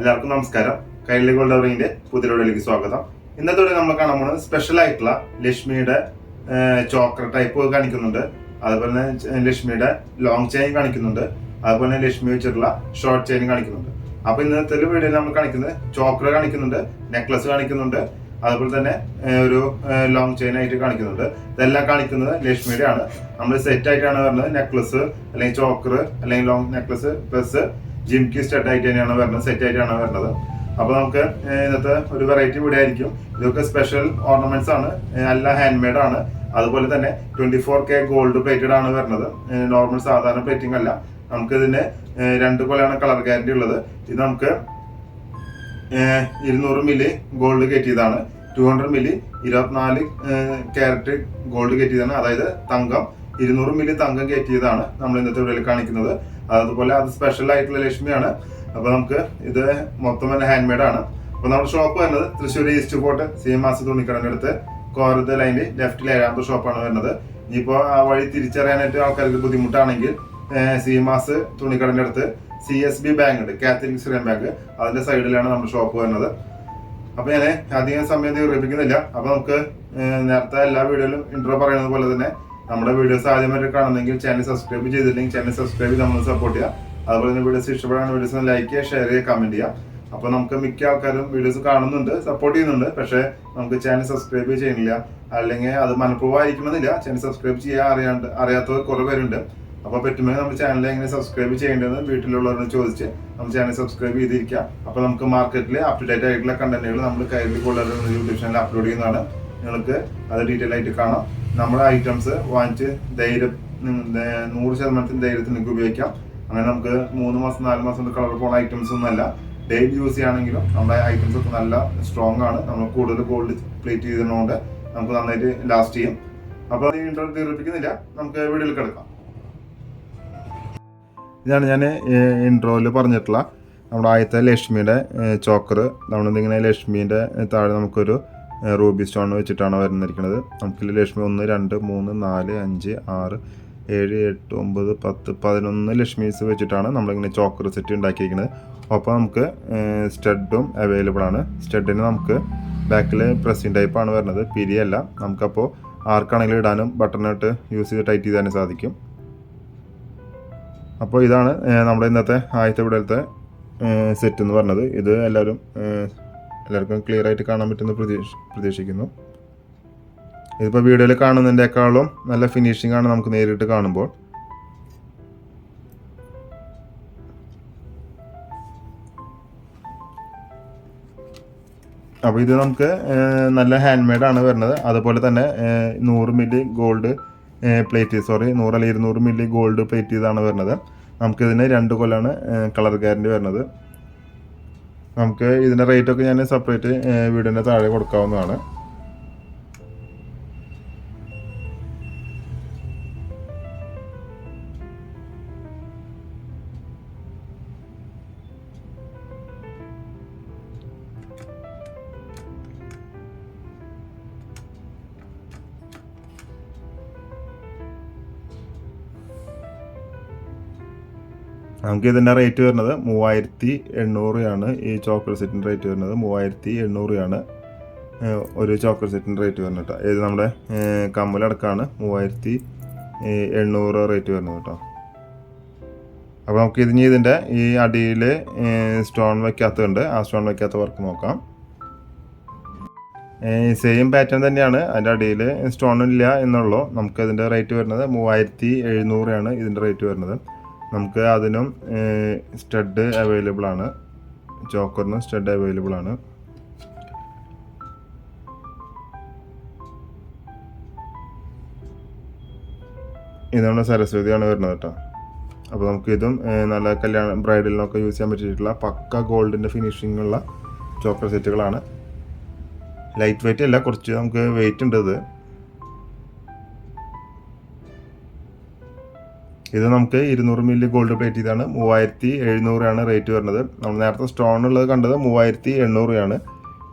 എല്ലാവർക്കും നമസ്കാരം. കൈലി ഗോൾഡ് അവറിന്റെ പുതിയ വീഡിയോയിലേക്ക് സ്വാഗതം. ഇന്നത്തോടെ നമ്മൾ കാണാൻ പോകുന്നത് സ്പെഷ്യൽ ആയിട്ടുള്ള ലക്ഷ്മിയുടെ ചോക്കർ ടൈപ്പ് കാണിക്കുന്നുണ്ട്. അതുപോലെ തന്നെ ലക്ഷ്മിയുടെ ലോങ് ചെയിൻ കാണിക്കുന്നുണ്ട്. അതുപോലെ തന്നെ ലക്ഷ്മി വെച്ചിട്ടുള്ള ഷോർട്ട് ചെയിൻ കാണിക്കുന്നുണ്ട്. അപ്പൊ ഇന്നത്തെ ഒരു വീഡിയോയിൽ നമ്മൾ കാണിക്കുന്നത് ചോക്കർ കാണിക്കുന്നുണ്ട് നെക്ലസ് കാണിക്കുന്നുണ്ട്. അതുപോലെ തന്നെ ഒരു ലോങ് ചെയിൻ ആയിട്ട് കാണിക്കുന്നുണ്ട്. ഇതെല്ലാം കാണിക്കുന്നത് ലക്ഷ്മിയുടെ ആണ് നമ്മൾ സെറ്റ് ആയിട്ടാണ് വരുന്നത് നെക്ലസ് അല്ലെങ്കിൽ ചോക്കർ അല്ലെങ്കിൽ long necklace plus jhumki stud ആയിട്ട് തന്നെയാണ് വരുന്നത്? സെറ്റ് ആയിട്ടാണ് വരുന്നത്? അപ്പൊ നമുക്ക് ഇന്നത്തെ ഒരു വെറൈറ്റി ഇവിടെ ആയിരിക്കും. ഇതൊക്കെ സ്പെഷ്യൽ ഓർണമെന്റ്സ് ആണ്. നല്ല ഹാൻഡ് മെയ്ഡ് ആണ്. അതുപോലെ തന്നെ twenty four K gold plated ആണ് വരുന്നത്. നോർമൽ സാധാരണ പ്ലേറ്റിംഗ് അല്ല. നമുക്ക് ഇതിന് രണ്ട് പോലെയാണ് കളർ ഗ്യാരണ്ടി ഉള്ളത്. ഇത് നമുക്ക് ഇരുന്നൂറ് മില്ലി ഗോൾഡ് കയറ്റിയതാണ്. ടു ഹൺഡ്രഡ് മില്ലി ഇരുപത്തിനാല് ക്യാരറ്റ് ഗോൾഡ് കയറ്റിയതാണ്. അതായത് തങ്കം ഇരുന്നൂറ് മില്ലി തങ്കം കയറ്റിയതാണ് നമ്മൾ ഇന്നത്തെ വീഡിയോയിൽ കാണിക്കുന്നത്. അതുപോലെ അത് സ്പെഷ്യൽ ആയിട്ടുള്ള ലക്ഷ്മിയാണ്. അപ്പൊ നമുക്ക് ഇത് മൊത്തം തന്നെ ഹാൻഡ് മെയ്ഡ് ആണ്. അപ്പൊ നമ്മുടെ ഷോപ്പ് വരുന്നത് Thrissur east fort Seemas mass തുണിക്കടന്റെ അടുത്ത് കോരത്ത് ലൈനിൽ ലെഫ്റ്റിൽ ഏഴാമത്തെ ഷോപ്പാണ് വരുന്നത്. ഇനിയിപ്പോ ആ വഴി തിരിച്ചറിയാനായിട്ട് ആൾക്കാർക്ക് ബുദ്ധിമുട്ടാണെങ്കിൽ സീമാസ് മാസ് തുണിക്കടന്റെ അടുത്ത് സി എസ് ബി ബാങ്ക് ഉണ്ട് കാത്തലിക് ശ്രീം ബാങ്ക് അതിന്റെ സൈഡിലാണ് നമ്മുടെ ഷോപ്പ് വരുന്നത്. അപ്പൊ ഞാൻ അധികം സമയം ദീർഘിപ്പിക്കുന്നില്ല അപ്പൊ നമുക്ക് നേരത്തെ എല്ലാ വീഡിയോയിലും ഇൻട്രോ പറയുന്നത് പോലെ തന്നെ നമ്മുടെ വീഡിയോസ് ആദ്യമായിട്ട് കാണുന്നെങ്കിൽ ചാനൽ സബ്സ്ക്രൈബ് ചെയ്തില്ലെങ്കിൽ ചാനൽ സബ്സ്ക്രൈബ് ചെയ്ത് നമ്മൾ സപ്പോർട്ട് ചെയ്യുക. അതുപോലെ തന്നെ വീഡിയോസ് ഇഷ്ടപ്പെടാൻ വീഡിയോസ് ലൈക്ക് ചെയ്യുക ഷെയർ ചെയ്യുക കമന്റ് ചെയ്യുക. അപ്പൊ നമുക്ക് മിക്ക ആൾക്കാരും വീഡിയോസ് കാണുന്നുണ്ട് സപ്പോർട്ട് ചെയ്യുന്നുണ്ട്. പക്ഷേ നമുക്ക് ചാനൽ സബ്സ്ക്രൈബ് ചെയ്യുന്നില്ല അല്ലെങ്കിൽ അത് മനഃപൂർവമായിരിക്കണമെന്നില്ല. ചാനൽ സബ്സ്ക്രൈബ് ചെയ്യാൻ അറിയാണ്ട് അറിയാത്തവർ കുറെ പേരുണ്ട്. അപ്പൊ പറ്റുമെങ്കിൽ നമ്മൾ ചാനൽ എങ്ങനെ സബ്സ്ക്രൈബ് ചെയ്യേണ്ടതെന്ന് വീട്ടിലുള്ളവരോട് ചോദിച്ച് നമ്മൾ ചാനൽ സബ്സ്ക്രൈബ് ചെയ്തിരിക്കുക അപ്പൊ നമുക്ക് മാർക്കറ്റിൽ അപ് ടു ഡേറ്റ് ആയിട്ടുള്ള കണ്ടന്റുകൾ നമ്മൾ കയ്യിൽ കൂടുതൽ യൂട്യൂബ് ചാനൽ അപ്ലോഡ് ചെയ്യുന്നതാണ്. നിങ്ങൾക്ക് അത് ഡീറ്റെയിൽ ആയിട്ട് കാണാം. നമ്മുടെ ഐറ്റംസ് വാങ്ങിച്ച് ധൈര്യം നൂറ് ശതമാനത്തിന് ധൈര്യത്തിൽ നിങ്ങൾക്ക് ഉപയോഗിക്കാം. അങ്ങനെ നമുക്ക് മൂന്ന് മാസം നാല് മാസം കൊണ്ട് കളർ പോകുന്ന ഐറ്റംസ് ഒന്നുമല്ല ഡെയിലി യൂസ് ചെയ്യുകയാണെങ്കിലും നമ്മുടെ ഐറ്റംസ് ഒക്കെ നല്ല സ്ട്രോങ് ആണ്. നമ്മൾ കൂടുതൽ ഗോൾഡ് പ്ലേറ്റ് ചെയ്തതുകൊണ്ട് നമുക്ക് നന്നായിട്ട് ലാസ്റ്റ് ചെയ്യും. അപ്പോൾ അത് തീർപ്പിക്കുന്നില്ല. നമുക്ക് വീഡിയോയിൽ കിടക്കാം. ഇതാണ് ഞാൻ ഇൻട്രോയിൽ പറഞ്ഞിട്ടുള്ള നമ്മുടെ ആദ്യത്തെ ലക്ഷ്മിയുടെ ചോക്കർ നമ്മളിങ്ങനെ ലക്ഷ്മീന്റെ താഴെ നമുക്കൊരു റൂബി സ്റ്റോൺ വെച്ചിട്ടാണ് വരുന്നിരിക്കുന്നത്. നമുക്ക് ലക്ഷ്മി ഒന്ന് രണ്ട് മൂന്ന് നാല് അഞ്ച് ആറ് ഏഴ് എട്ട് ഒമ്പത് പത്ത് പതിനൊന്ന് ലക്ഷ്മീസ് വെച്ചിട്ടാണ് നമ്മളിങ്ങനെ ചോക്കർ സെറ്റ് ഉണ്ടാക്കിയിരിക്കുന്നത്. അപ്പോൾ നമുക്ക് സ്റ്റഡും അവൈലബിൾ ആണ്. സ്റ്റഡിന് നമുക്ക് ബാക്കിൽ പ്രസ്സിങ് ടൈപ്പാണ് വരുന്നത്. പിരിയല്ല. നമുക്കപ്പോൾ ആർക്കാണെങ്കിലും ഇടാനും ബട്ടണിട്ട് യൂസ് ചെയ്ത് ടൈറ്റ് ചെയ്താനും സാധിക്കും. അപ്പോൾ ഇതാണ് നമ്മുടെ ഇന്നത്തെ ആദ്യത്തെ വിടലത്തെ സെറ്റ് എന്ന് പറഞ്ഞത്. ഇത് എല്ലാവരും എല്ലാവർക്കും ക്ലിയർ ആയിട്ട് കാണാൻ പറ്റുന്ന പ്രതീക്ഷ പ്രതീക്ഷിക്കുന്നു. ഇതിപ്പോൾ വീഡിയോയിൽ കാണുന്നതിന്റെക്കാളും നല്ല ഫിനിഷിംഗ് ആണ് നമുക്ക് നേരിട്ട് കാണുമ്പോൾ. അപ്പോൾ ഇത് നമുക്ക് നല്ല ഹാൻഡ് മെയ്ഡ് ആണ് വരുന്നത്. അതുപോലെ തന്നെ നൂറ് മില്ലി ഗോൾഡ് പ്ലേറ്റ് സോറി നൂറ് അല്ലെങ്കിൽ ഇരുന്നൂറ് മില്ലി ഗോൾഡ് പ്ലേറ്റ് ചെയ്താണ് വരുന്നത്. നമുക്കിതിന് രണ്ട് കൊല്ലാണ് കളർ ഗ്യാരണ്ടി വരുന്നത്. നമുക്ക് ഇതിന്റെ റേറ്റൊക്കെ ഞാൻ സെപ്പറേറ്റ് വീടിന്റെ താഴെ കൊടുക്കാവുന്നതാണ്. നമുക്ക് ഇതിന്റെ റേറ്റ് വരുന്നത് മൂവായിരത്തി എണ്ണൂറാണ് ഈ ചോക്ലേറ്റ് സെറ്റിന്റെ റേറ്റ് വരുന്നത് മൂവായിരത്തി എണ്ണൂറാണ് ഒരു ചോക്ലേറ്റ് സെറ്റിന്റെ റേറ്റ് വരുന്നത് കേട്ടോ ഇത് നമ്മുടെ കമ്മലടക്കാണ് മൂവായിരത്തി എണ്ണൂറ് റേറ്റ് വരുന്നത് കേട്ടോ അപ്പോൾ നമുക്ക് ഇതിന് ഇതിന്റെ ഈ അടിയിൽ സ്റ്റോൺ വയ്ക്കാത്തതുണ്ട് ആ സ്റ്റോൺ വയ്ക്കാത്ത വർക്ക് നോക്കാം. സെയിം പാറ്റേൺ തന്നെയാണ്. അതിന്റെ അടിയിൽ സ്റ്റോണില്ല എന്നുള്ളൂ. നമുക്ക് ഇതിന്റെ റേറ്റ് വരുന്നത് മൂവായിരത്തി എഴുന്നൂറാണ് ഇതിന്റെ റേറ്റ് വരുന്നത്. നമുക്ക് അതിനും സ്റ്റഡ് അവൈലബിൾ ആണ്. ചോക്കറിനും സ്റ്റഡ് അവൈലബിൾ ആണ്. ഇത് നമ്മുടെ സരസ്വതിയാണ് വരുന്നത് കേട്ടോ. അപ്പോൾ നമുക്ക് ഇതും നല്ല കല്യാണ ബ്രൈഡലിനൊക്കെ യൂസ് ചെയ്യാൻ പറ്റിയിട്ടുള്ള പക്ക ഗോൾഡിന്റെ ഫിനിഷിംഗ് ഉള്ള ചോക്കർ സെറ്റുകളാണ് ലൈറ്റ് വെയിറ്റ് അല്ല കുറച്ച് നമുക്ക് വെയിറ്റ് ഉണ്ട് ഇത്. ഇത് നമുക്ക് ഇരുന്നൂറ് മില്ലി ഗോൾഡ് പ്ലേറ്റ് ചെയ്താണ് മൂവായിരത്തി എഴുന്നൂറാണ് റേറ്റ് വരുന്നത്. നമ്മൾ നേരത്തെ സ്റ്റോൺ ഉള്ളത് കണ്ടത് മൂവായിരത്തി എണ്ണൂറാണ്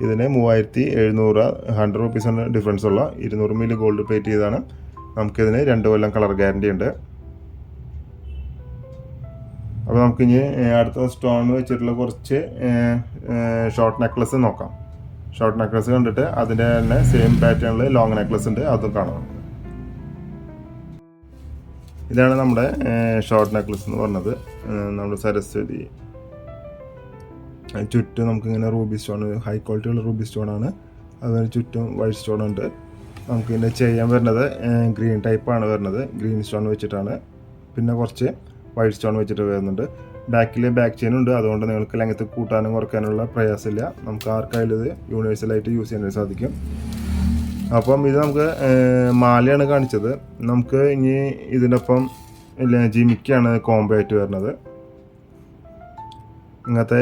ഇതിന് മൂവായിരത്തി എഴുന്നൂറ് ഹൺഡ്രഡ് റുപ്പീസാണ് ഡിഫറൻസ് ഉള്ള ഇരുന്നൂറ് മില്ലി ഗോൾഡ് പ്ലേറ്റ് ചെയ്താണ് നമുക്കിതിന് രണ്ട് കൊല്ലം കളർ ഗ്യാരണ്ടി ഉണ്ട്. അപ്പോൾ നമുക്കിനി അടുത്ത സ്റ്റോൺ വെച്ചിട്ടുള്ള കുറച്ച് ഷോർട്ട് നെക്ലസ് നോക്കാം. ഷോർട്ട് നെക്ലസ് കണ്ടിട്ട് അതിന്റെ തന്നെ സെയിം പാറ്റേണിൽ ലോങ് നെക്ലസ് ഉണ്ട്. അതും കാണാം. ഇതാണ് നമ്മുടെ ഷോർട്ട് നെക്ലസ് എന്ന് പറഞ്ഞത്. നമ്മുടെ സരസ്വതി. അതിന് ചുറ്റും നമുക്കിങ്ങനെ റൂബി സ്റ്റോൺ ഹൈ ക്വാളിറ്റി ഉള്ള റൂബി സ്റ്റോൺ ആണ്. അതുപോലെ ചുറ്റും വൈറ്റ് സ്റ്റോൺ ഉണ്ട്. നമുക്ക് ചെയ്യാൻ വരുന്നത് ഗ്രീൻ ടൈപ്പാണ് വരുന്നത്. ഗ്രീൻ സ്റ്റോൺ വെച്ചിട്ടാണ്. പിന്നെ കുറച്ച് വൈറ്റ് സ്റ്റോൺ വെച്ചിട്ട് വരുന്നുണ്ട്. ബാക്കിൽ ബാക്ക് ചെയിൻ ഉണ്ട്. അതുകൊണ്ട് നിങ്ങൾക്ക് ലെങ്ത്ത് കൂട്ടാനും കുറയ്ക്കാനുള്ള പ്രയാസമില്ല. നമുക്ക് ആർക്കായാലും ഇത് യൂണിവേഴ്സലായിട്ട് യൂസ് ചെയ്യാനായിട്ട് സാധിക്കും. അപ്പം ഇത് നമുക്ക് മാലയാണ് കാണിച്ചത്. നമുക്ക് ഇനി ഇതിന്റെ ഒപ്പം ജിമിക്കാണ് കോംബോ ആയിട്ട് വരുന്നത് ഇങ്ങനത്തെ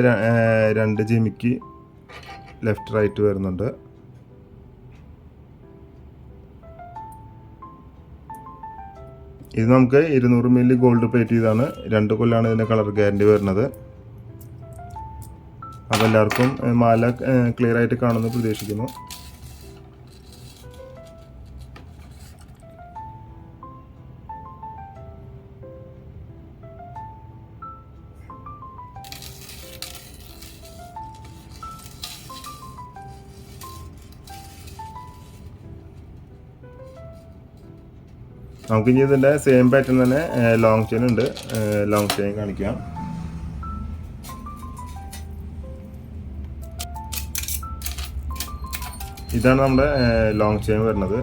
രണ്ട് ജിമിക്ക് ലെഫ്റ്റ് റൈറ്റ് വരുന്നുണ്ട്. ഇത് നമുക്ക് ഇരുന്നൂറ് മില്ലി ഗോൾഡ് പ്ലേറ്റ് ചെയ്താണ് രണ്ട് കൊല്ലാണ് ഇതിന്റെ കളർ ഗ്യാരണ്ടി വരുന്നത്. അപ്പോൾ എല്ലാവർക്കും മാല ക്ലിയർ ആയിട്ട് കാണുമെന്ന് പ്രതീക്ഷിക്കുന്നു. നമുക്ക് ഇനി ഇതിന്റെ സെയിം പാറ്റേൺ തന്നെ ലോങ് ചെയിൻ ഉണ്ട്. ലോങ് ചെയിൻ കാണിക്കാം. ഇതാണ് നമ്മുടെ ലോങ് ചെയിൻ വരുന്നത്.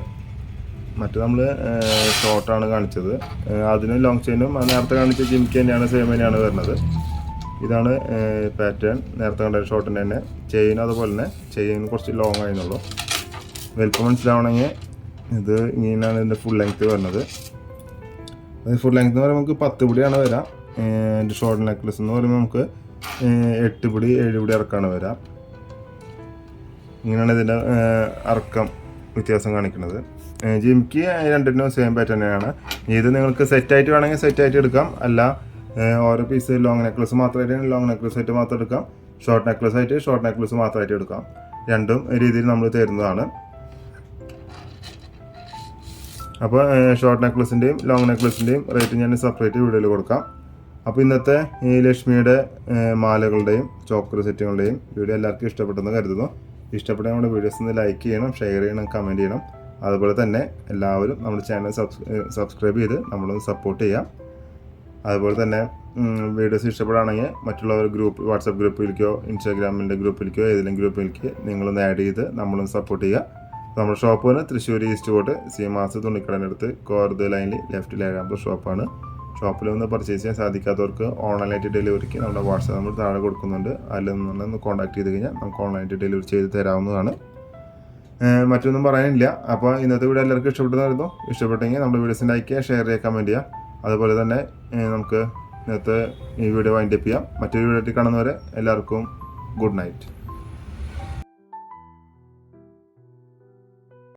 മറ്റു നമ്മൾ ഷോർട്ടാണ് കാണിച്ചത്. അതിന് ലോങ് ചെയിനും നേരത്തെ കാണിച്ച ജിമിക്ക് തന്നെയാണ് സെയിം തന്നെയാണ് വരുന്നത്. ഇതാണ് പാറ്റേൺ നേരത്തെ കണ്ട ഷോർട്ടിന്റെ തന്നെ. ചെയിൻ അതുപോലെ തന്നെ ചെയിൻ കുറച്ച് ലോങ് ആയിരുന്നുള്ളൂ വലിപ്പം മനസ്സിലാവണമെങ്കിൽ ഇത് ഇങ്ങനെയാണ് ഇതിന്റെ ഫുൾ ലെങ്ത് വരുന്നത്. അത് ഫുൾ ലെങ്ത് എന്ന് പറയുമ്പോൾ നമുക്ക് പത്ത് പിടിയാണ് വരാം. എന്റെ ഷോർട്ട് നെക്ലസ് എന്ന് പറയുമ്പോൾ നമുക്ക് എട്ട് പിടി ഏഴ് പിടി ഇറക്കാണ് വരാം. ഇങ്ങനെയാണ് ഇതിന്റെ ഇറക്കം വ്യത്യാസം കാണിക്കുന്നത്. ജിമിക്ക് രണ്ടിനും സെയിം പാറ്റേൺ തന്നെയാണ്. ഇത് നിങ്ങൾക്ക് സെറ്റായിട്ട് വേണമെങ്കിൽ സെറ്റായിട്ട് എടുക്കാം. അല്ല ഓരോ പീസ് ലോങ് നെക്ലസ് മാത്രമായിട്ട് ലോങ് നെക്ലസ് ആയിട്ട് മാത്രം എടുക്കാം. ഷോർട്ട് നെക്ലസ് ആയിട്ട് ഷോർട്ട് നെക്ലസ് മാത്രമായിട്ട് എടുക്കാം. രണ്ടും രീതിയിൽ നമ്മൾ തരുന്നതാണ്. അപ്പോൾ ഷോർട്ട് നെക്ലസിന്റെയും ലോങ് നെക്ലസിന്റെയും റേറ്റ് ഞാൻ സെപ്പറേറ്റ് വീഡിയോയിൽ കൊടുക്കാം. അപ്പോൾ ഇന്നത്തെ ഈ ലക്ഷ്മിയുടെ മാലകളുടെയും ചോക്കർ സെറ്റുകളുടെയും വീഡിയോ എല്ലാവർക്കും ഇഷ്ടപ്പെട്ടെന്ന് കരുതുന്നു. ഇഷ്ടപ്പെട്ട നമ്മുടെ വീഡിയോസ് ഒന്ന് ലൈക്ക് ചെയ്യണം ഷെയർ ചെയ്യണം കമന്റ് ചെയ്യണം. അതുപോലെ തന്നെ എല്ലാവരും നമ്മുടെ ചാനൽ സബ്സ്ക്രൈബ് ചെയ്ത് നമ്മളൊന്ന് സപ്പോർട്ട് ചെയ്യാം. അതുപോലെ തന്നെ വീഡിയോസ് ഇഷ്ടപ്പെടുകയാണെങ്കിൽ മറ്റുള്ളവർ ഗ്രൂപ്പ് വാട്സപ്പ് ഗ്രൂപ്പിലേക്കോ ഇൻസ്റ്റാഗ്രാമിന്റെ ഗ്രൂപ്പിലേക്കോ ഏതെങ്കിലും ഗ്രൂപ്പിലേക്ക് നിങ്ങളൊന്ന് ആഡ് ചെയ്ത് നമ്മളൊന്ന് സപ്പോർട്ട് ചെയ്യുക. നമ്മുടെ ഷോപ്പ് വന്ന് തൃശ്ശൂർ ഈസ്റ്റ് കോട്ട് സീമാസ് തുണിക്കടന്റെ അടുത്ത് കോർദ് ലൈനിൽ ലെഫ്റ്റിൽ ഏഴാമത്തെ ഷോപ്പാണ്. ഷോപ്പിൽ ഒന്ന് പർച്ചേസ് ചെയ്യാൻ സാധിക്കാത്തവർക്ക് ഓൺലൈനായിട്ട് ഡെലിവറിക്ക് നമ്മുടെ വാട്സാപ്പ് നമ്പർ താഴെ കൊടുക്കുന്നുണ്ട്. അതിൽ നിന്ന് കോൺടാക്ട് ചെയ്ത് കഴിഞ്ഞാൽ നമുക്ക് ഓൺലൈനായിട്ട് ഡെലിവറി ചെയ്ത് തരാവുന്നതാണ്. മറ്റൊന്നും പറയാനില്ല. അപ്പോൾ ഇന്നത്തെ വീഡിയോ എല്ലാവർക്കും ഇഷ്ടപ്പെട്ടതായിരുന്നു ഇഷ്ടപ്പെട്ടെങ്കിൽ നമ്മുടെ വീഡിയോസ് ലൈക്ക് ഷെയർ ചെയ്യുക കമന്റ് ചെയ്യുക അതുപോലെ തന്നെ നമുക്ക് ഇന്നത്തെ ഈ വീഡിയോ വൈൻഡപ്പ് ചെയ്യാം. മറ്റൊരു വീഡിയോ കാണുന്നവരെ എല്ലാവർക്കും ഗുഡ് നൈറ്റ്